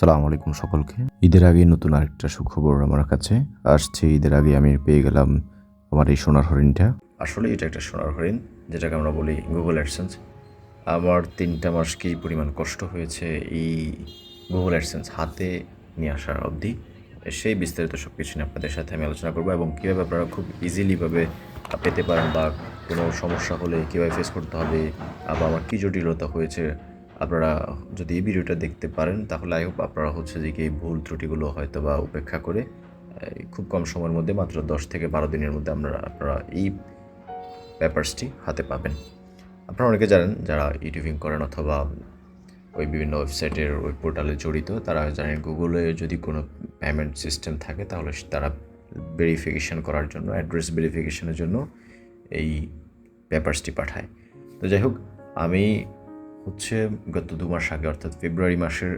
সালাম আলাইকুম সকলকে। ঈদের আগে নতুন আরেকটা সুখবর আমার কাছে। আসছে ঈদের আগে আমি পেয়ে গেলাম আমার এই সোনার হরিণটা। আসলে এটা একটা সোনার হরিণ, যেটাকে আমরা বলি গুগল অ্যাডসেন্স আমার তিনটা মাস কী পরিমাণ কষ্ট হয়েছে এই গুগল অ্যাডসেন্স হাতে নিয়ে আসার অবধি। সেই বিস্তারিত সব কিছু নিয়ে আপনাদের সাথে আমি আলোচনা করব এবং কীভাবে আপনারা খুব ইজিলিভাবে পেতে পারেন বা কোনো সমস্যা হলে কীভাবে ফেস করতে হবে বা আমার কী জটিলতা হয়েছে আপনারা যদি এই ভিডিওটা দেখতে পারেন, তাহলে আই হোপ আপনারা হচ্ছে যে এই ভুল ত্রুটিগুলো হয়তো বা উপেক্ষা করে খুব কম সময়ের মধ্যে, মাত্র দশ থেকে বারো দিনের মধ্যে আমরা, আপনারা এই পেপারসটি হাতে পাবেন। আপনারা অনেকে জানেন, যারা ইউটিউবিং করেন অথবা ওই বিভিন্ন ওয়েবসাইটের ওই পোর্টালে জড়িত, তারা জানেন গুগলে যদি কোনো পেমেন্ট সিস্টেম থাকে, তাহলে তারা ভেরিফিকেশান করার জন্য অ্যাড্রেস ভেরিফিকেশানের জন্য এই পেপারসটি পাঠায়। তো যাই হোক, আমি হচ্ছে গত দু মাস আগে, অর্থাৎ ফেব্রুয়ারি মাসের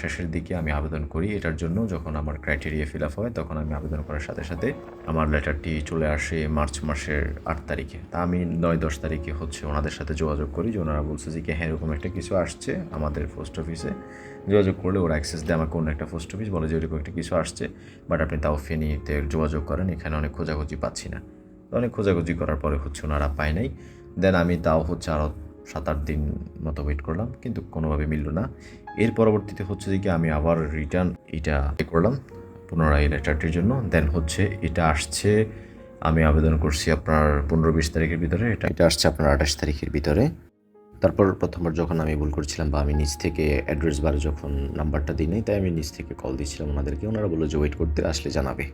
শেষের দিকে আমি আবেদন করি। এটার জন্য যখন আমার ক্রাইটেরিয়া ফিল আপ হয়, তখন আমি আবেদন করার সাথে সাথে আমার লেটারটি চলে আসে মার্চ মাসের আট তারিখে। তা আমি নয় দশ তারিখে হচ্ছে ওনাদের সাথে যোগাযোগ করি যে ওনারা বলছে যে হ্যাঁ এরকম একটা কিছু আসছে আমাদের পোস্ট অফিসে যোগাযোগ করলে ওরা অ্যাক্সেস দেয় আমাকে অন্য একটা পোস্ট অফিস বলে যে, এরকম একটা কিছু আসছে বাট আপনি তাও ফেনীতে যোগাযোগ করেন, এখানে অনেক খোঁজাখুঁজি পাচ্ছি না। অনেক খোঁজাখুঁজি করার পরে হচ্ছে ওনারা পায় নাই। দেন আমি তাও হচ্ছে আরও সাত আট দিন মতো ওয়েট করলাম, কিন্তু কোনোভাবে মিলল না। এর পরবর্তীতে হচ্ছে যে কি আমি আবার রিটার্ন এটা করলাম পুনরায় লেটারটির জন্য। দেন হচ্ছে এটা আসছে, আমি আবেদন করছি আপনার পনেরো বিশ তারিখের ভিতরে। এটা এটা আসছে আপনার আঠাশ তারিখের ভিতরে। তারপর প্রথমবার যখন আমি ভুল করছিলাম বা আমি নিজ থেকে অ্যাড্রেস বারে যখন নাম্বারটা দিই নাই, তাই আমি নিজ থেকে কল দিয়েছিলাম ওনাদেরকে। ওনারা বলল যে ওয়েট করতে আসলে জানাবে।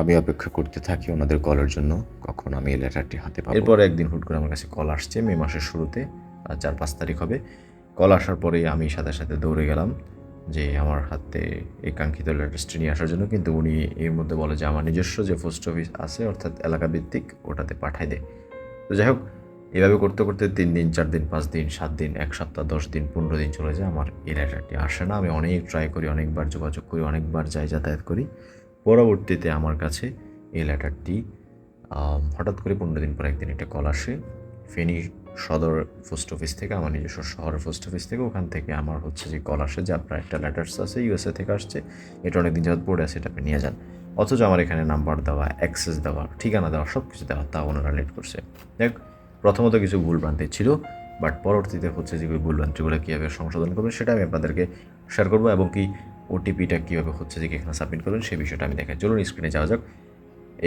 আমি অপেক্ষা করতে থাকি ওনাদের কলের জন্য। কখন আমি এই লেটারটি হাতে পাবো? এরপর একদিন হুট করে আমার কাছে কল আসছে, মে মাসের শুরুতে চার পাঁচ তারিখ হবে। কল আসার পরে আমি সাথে সাথে দৌড়ে গেলাম যে আমার হাতে এই কাঙ্ক্ষিত নিয়ে আসার জন্য। কিন্তু উনি এর মধ্যে বলে যে, আমার নিজস্ব যে পোস্ট অফিস আছে, অর্থাৎ এলাকা ভিত্তিক ওটাতে পাঠাই দেয় তো যাই হোক, এভাবে করতে করতে তিন দিন, চার দিন, পাঁচ দিন, সাত দিন, এক সপ্তাহ, দশ দিন, পনেরো দিন চলে যায়। আমার এই লেটারটি আসে না। আমি অনেক ট্রাই করি, অনেকবার যোগাযোগ করি, অনেকবার যাই যাতায়াত করি। পরবর্তীতে আমার কাছে এই লেটারটি হঠাৎ করে পনেরো দিন পর একদিন একটা কল আসে ফেনী সদর পোস্ট অফিস থেকে, আমার নিজস্ব শহরের পোস্ট অফিস থেকে। ওখান থেকে আমার হচ্ছে যে কল আসে যে, আপনার একটা লেটার্স আছে, ইউএসএ থেকে আসছে, এটা অনেক দিন যাবত পড়ে আছে, এটা আপনি নিয়ে যান। অথচ আমার এখানে নাম্বার দেওয়া, অ্যাক্সেস দেওয়া, ঠিকানা দেওয়া সব কিছু দেওয়া, তা ওনারা লেট করছে। দেখ, প্রথমত কিছু ভুলভ্রান্তি ছিল, বাট পরবর্তীতে হচ্ছে যে ভুলভ্রান্তিগুলো কীভাবে সংশোধন করবে সেটা আমি আপনাদেরকে শেয়ার করব এবং কি ওটিপিটা কীভাবে হচ্ছে যে এখানে সাবমিট করবেন, সেই বিষয়টা আমি দেখাই চলুন স্ক্রিনে যাওয়া যাক।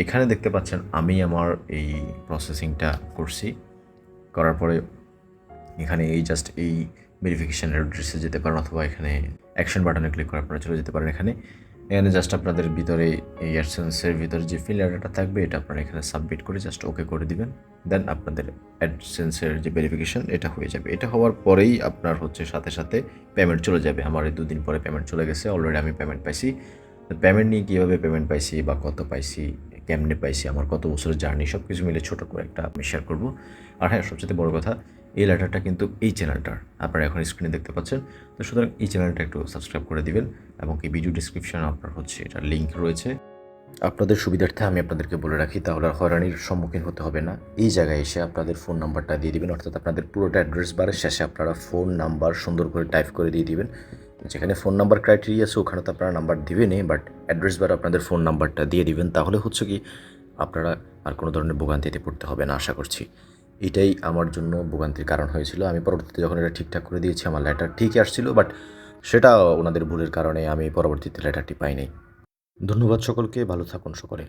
এখানে দেখতে পাচ্ছেন, আমি আমার এই প্রসেসিংটা করছি। করার পরে এখানে এই জাস্ট এই ভেরিফিকেশান অ্যাড্রেসে যেতে পারেন, অথবা এখানে অ্যাকশন বাটনে ক্লিক করে আপনারা চলে যেতে পারেন এখানে। এখানে জাস্ট আপনাদের ভিতরে এই অ্যাডসেন্সের ভিতরে যে ফিল ডাটা থাকবে, এটা আপনারা এখানে সাবমিট করে জাস্ট ওকে করে দিবেন। দেন আপনাদের অ্যাডসেন্সের যে ভেরিফিকেশন এটা হয়ে যাবে। এটা হওয়ার পরেই আপনার হচ্ছে সাথে সাথে পেমেন্ট চলে যাবে। আমার এই দুদিন পরে পেমেন্ট চলে গেছে। অলরেডি আমি পেমেন্ট পাইছি। পেমেন্ট নিয়ে কীভাবে পেমেন্ট পাইছি বা কত পাইছি, কেমনে পাইছি, আমার কত বছরের জার্নি সব কিছু মিলে ছোটো করে একটা আমি শেয়ার করব। আর হ্যাঁ সবচেয়ে বড় কথা এই লেটারটা কিন্তু এই চ্যানেলটার। আপনারা এখন স্ক্রিনে দেখতে পাচ্ছেন। তো সুতরাং এই চ্যানেলটা একটু সাবস্ক্রাইব করে দিবেন এবং এই ভিডিও ডিসক্রিপশনে আপনার হচ্ছে এটার লিঙ্ক রয়েছে। আপনাদের সুবিধার্থে আমি আপনাদেরকে বলে রাখি, তাহলে আর হয়রানির সম্মুখীন হতে হবে না। এই জায়গায় এসে আপনাদের ফোন নাম্বারটা দিয়ে দিবেন, অর্থাৎ আপনাদের পুরোটা অ্যাড্রেস বারের শেষে আপনারা ফোন নাম্বার সুন্দর করে টাইপ করে দিয়ে দিবেন। যেখানে ফোন নাম্বার ক্রাইটেরিয়া আছে, ওখানে তো আপনারা নাম্বার দিবেনই বাট অ্যাড্রেস বার আপনাদের ফোন নাম্বারটা দিয়ে দিবেন। তাহলে হচ্ছে কি, আপনারা আর কোনো ধরনের ভোগান্তিতে পড়তে হবে না, আশা করছি। এটাই আমার জন্য ভোগান্তির কারণ হয়েছিল। আমি পরবর্তীতে যখন এটা ঠিকঠাক করে দিয়েছি, আমার লেটার ঠিকই আসছিল বাট সেটা ওনাদের ভুলের কারণে আমি পরবর্তীতে লেটারটি পাইনি। ধন্যবাদ সকলকে, ভালো থাকুন সকলে।